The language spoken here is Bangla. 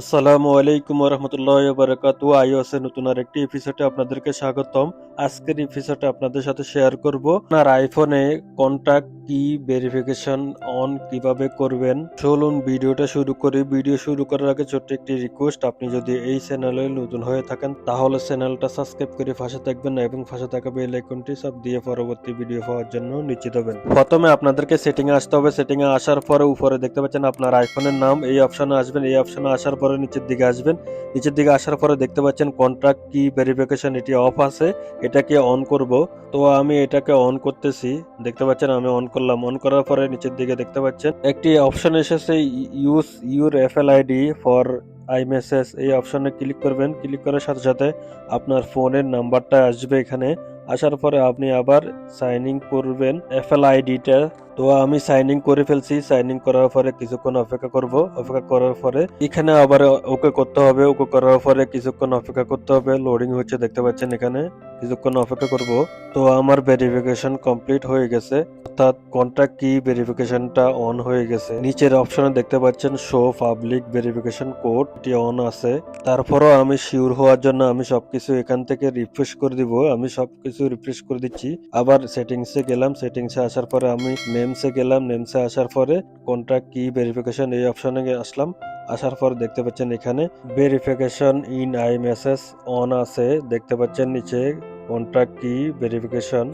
আসসালামু আলাইকুম রহমতুল্লাহ বারাকাতু আইওএস এর নতুন আরেকটি এপিসোডে আপনাদেরকে স্বাগতম। আজকের এপিসোডে আপনাদের সাথে শেয়ার করব। আপনার আইফোনে কন্টাক্ট কি ভেরিফিকেশন অন কীভাবে করবেন? চলুন ভিডিওটা শুরু করি। ভিডিও শুরু করার আগে ছোট্ট একটি রিকোয়েস্ট আপনি যদি এই চ্যানেলে নতুন হয়ে থাকেন, তাহলে চ্যানেলটা সাবস্ক্রাইব করে পাশে থাকবেন এবং পাশে থাকা বেল আইকনটি সব দিয়ে পরবর্তী ভিডিও পাওয়ার জন্য নিশ্চিত হবেন। প্রথমে আপনাদেরকে সেটিং এ আসতে হবে। সেটিং এ আসার পরে উপরে দেখতে পাচ্ছেন আপনার আইফোনের নাম। এই অপশনে আসবেন। এই অপশনে আসার পরে নিচের দিকে আসবেন। নিচের দিকে আসার পরে দেখতে পাচ্ছেন কন্ট্রাক্ট কি ভেরিফিকেশন এটি অফ আছে। এটাকে অন করব। তো আমি এটাকে অন করতেছি। দেখতে পাচ্ছেন, আমি অন করলাম। অন করার পরে নিচের দিকে দেখতে পাচ্ছেন, একটি অপশন এসেছে use your F FL ID for I message এই অপশনে ক্লিক করবেন। ক্লিক করার সাথে সাথে আপনার ফোনের নাম্বারটা আসবে এখানে। আসার পরে আপনি আবার সাইন ইন করবেন এফএল আইডিটা তো আমি সাইন ইন করে ফেলছি। সাইন ইন করার পরে কিছুক্ষণ অপেক্ষা করব। অপেক্ষা করার পরে এখানে আবার ওকে করতে হবে। ওকে করার পরে কিছুক্ষণ অপেক্ষা করতে হবে। লোডিং হচ্ছে, দেখতে পাচ্ছেন এখানে। কিছুক্ষণ অপেক্ষা করব। তো আমার ভেরিফিকেশন কমপ্লিট হয়ে গেছে। অর্থাৎ কন্ট্যাক্ট কি ভেরিফিকেশনটা অন হয়ে গেছে। নিচের অপশনে দেখতে পাচ্ছেন শো পাবলিক ভেরিফিকেশন কোড এটি অন আছে। তারপরও আমি শিওর হওয়ার জন্য আমি সবকিছু এখান থেকে রিফ্রেশ করে দিব। আমি সবকিছু রিফ্রেশ করে দিচ্ছি। আবার সেটিংসে গেলাম। সেটিংসে আসার পরে আমি নেমসে গেলাম। নেমসে আসার পরে কন্ট্যাক্ট কি ভেরিফিকেশন এই অপশনে আসলাম। আসার পর দেখতে পাচ্ছেন এখানে verification in I message on আছে। দেখতে পাচ্ছেন নিচে কন্ট্রাক্ট কি ভেরিফিকেশন